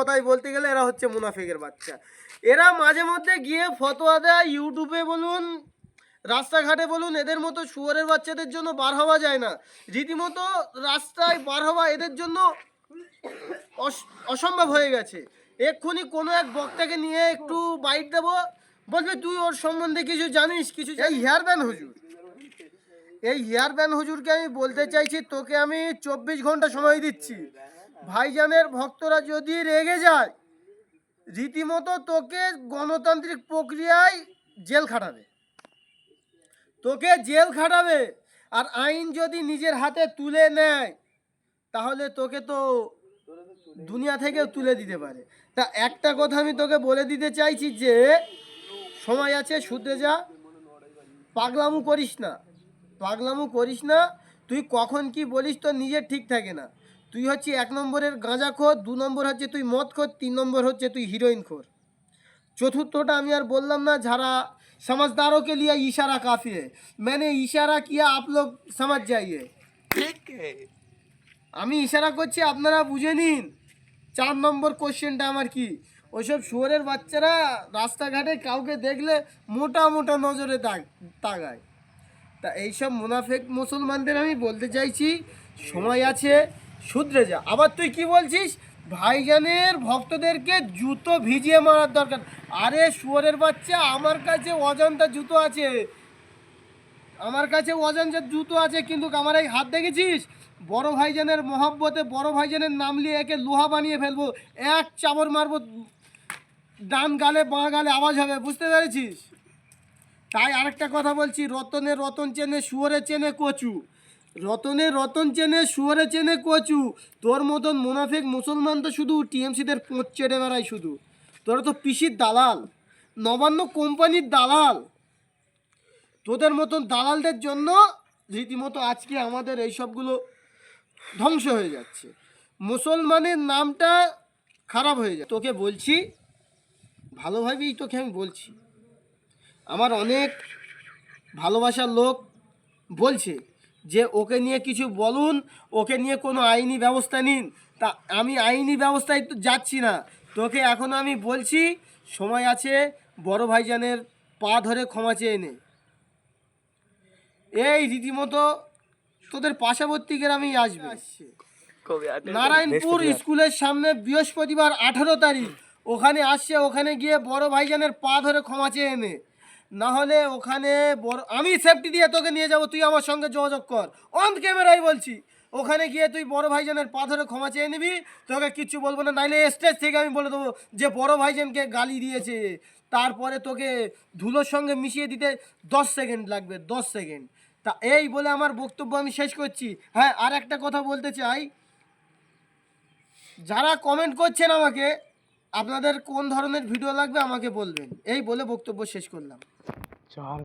কথাই বলতে গেলে এরা হচ্ছে মুনাফিকের বাচ্চা। এরা মাঝে মধ্যে গিয়ে ফতোয়া দেয়, ইউটিউবে বলুন, রাস্তাঘাটে বলুন, এদের মতো শুয়ারের বাচ্চাদের জন্য বার হওয়া যায় না। রীতিমতো রাস্তায় বার হওয়া এদের জন্য অস- অসম্ভব হয়ে গেছে। এক্ষুনি কোনো এক বক্তাকে নিয়ে একটু বাইট দেবো। বলবে, তুই ওর সম্বন্ধে কিছু জানিস, কিছু এই হেয়ার ব্যান হুজুর। এই হেয়ার ব্যান হুজুরকে আমি বলতে চাইছি, তোকে আমি চব্বিশ ঘণ্টা সময় দিচ্ছি। ভাইজানের ভক্তরা যদি রেগে যায়, রীতিমতো তোকে গণতান্ত্রিক প্রক্রিয়ায় জেল খাটাবে। তোকে জেল খাটাবে আর আইন যদি নিজের হাতে তুলে নেয়, তাহলে তোকে তো দুনিয়া থেকেও তুলে দিতে পারে। তা একটা কথা আমি তোকে বলে দিতে চাইছি যে, সময় আছে, শুধরে যা। পাগলামু করিস না। পাগলামু করিস না। তুই কখন কি বলিস তোর নিজের ঠিক থাকে না। তুই হচ্ছে এক নম্বরের গাঁজা খোর দু নম্বর হচ্ছে তুই মদ খোর তিন নম্বর হচ্ছে তুই হিরোইন খোর चौथुत्वटा আমি আর বললাম না যারা समझदारों के लिए इशारा काफ़ी है मैंने इशारा किया आप लोग समझ जाइए ठीक है আমি ইশারা করছি আপনারা বুঝে নিন চার নম্বর কোশ্চেনটা আমার কি ওইসব শুয়োরের বাচ্চারা রাস্তাঘাটে কাউকে দেখলে মোটা মোটা নজরে তাক তাকায় তা এইসব মুনাফেক মুসলমানদের আমি বলতে চাইছি সময় আছে শুধরে যা। আবার তুই কি বলছিস? ভাইজানের ভক্তদেরকে জুতো ভিজিয়ে মারার দরকার। আরে শুয়োরের বাচ্চা, আমার কাছে অজন্তা জুতো আছে। আমার কাছে অজন্তার জুতো আছে, কিন্তু আমার এই হাত দেখেছিস? বড় ভাইজানের মহাব্বতে বড় ভাইজানের নাম নিয়ে একে লোহা বানিয়ে ফেলব। এক চাবর মারবো, ডান গালে বাঁ গালে আওয়াজ হবে, বুঝতে পেরেছিস? তাই আরেকটা কথা বলছি, রতনে রতন চেনে, শুয়োরে চেনে কচু। রতনে রতন চেনে শুয়োরে চেনে কচু। তোর মতন মুনাফিক মুসলমান তো শুধু টিএমসিদের পোঁচ চেটে বেড়ায় শুধু। তোরা তো পিসির দালাল, নবান্ন কোম্পানির দালাল। তোদের মতন দালালদের জন্য রীতিমতো আজকে আমাদের এই সবগুলো ধ্বংস হয়ে যাচ্ছে। মুসলমানের নামটা খারাপ হয়ে যায় তোকে বলছি, ভালোভাবেই তোকে আমি বলছি। আমার অনেক ভালোবাসার লোক বলছে যে ওকে নিয়ে কিছু বলুন ওকে নিয়ে কোনো আইনি ব্যবস্থা নিন। তা আমি আইনি ব্যবস্থায় তো যাচ্ছি না। তোকে এখন আমি বলছি সময় আছে বড় ভাইজানের পা ধরে ক্ষমা চেয়ে নে। এই রীতিমতো তোদের পার্শ্ববর্তী গ্রামেই আসবে। কবে নারায়ণপুর স্কুলের সামনে বৃহস্পতিবার আঠেরো তারিখ। ওখানে আসছে ওখানে গিয়ে বড় ভাইজানের পা ধরে ক্ষমা চেয়ে নে। না হলে ওখানে বড়, আমি সেফটি দিয়ে তোকে নিয়ে যাব, তুই আমার সঙ্গে যোগাযোগ কর। অন ক্যামেরাই বলছি। ওখানে গিয়ে তুই বড় ভাইজানের পা ধরে ক্ষমা চেয়ে নিবি, তোকে কিচ্ছু বলব না, নাইলে স্টেজ থেকে আমি বলে দেবো যে বড় ভাইজানকে গালি দিয়েছে। তারপরে তোকে ধুলোর সঙ্গে মিশিয়ে দিতে দশ সেকেন্ড লাগবে, দশ সেকেন্ড। তা এই বলে আমার বক্তব্য আমি শেষ করছি। হ্যাঁ আর একটা কথা বলতে চাই। যারা কমেন্ট করছেন আমাকে, আপনাদের কোন ধরনের ভিডিও লাগবে আমাকে বলবেন। এই বলে বক্তব্য শেষ করলাম। 저 한...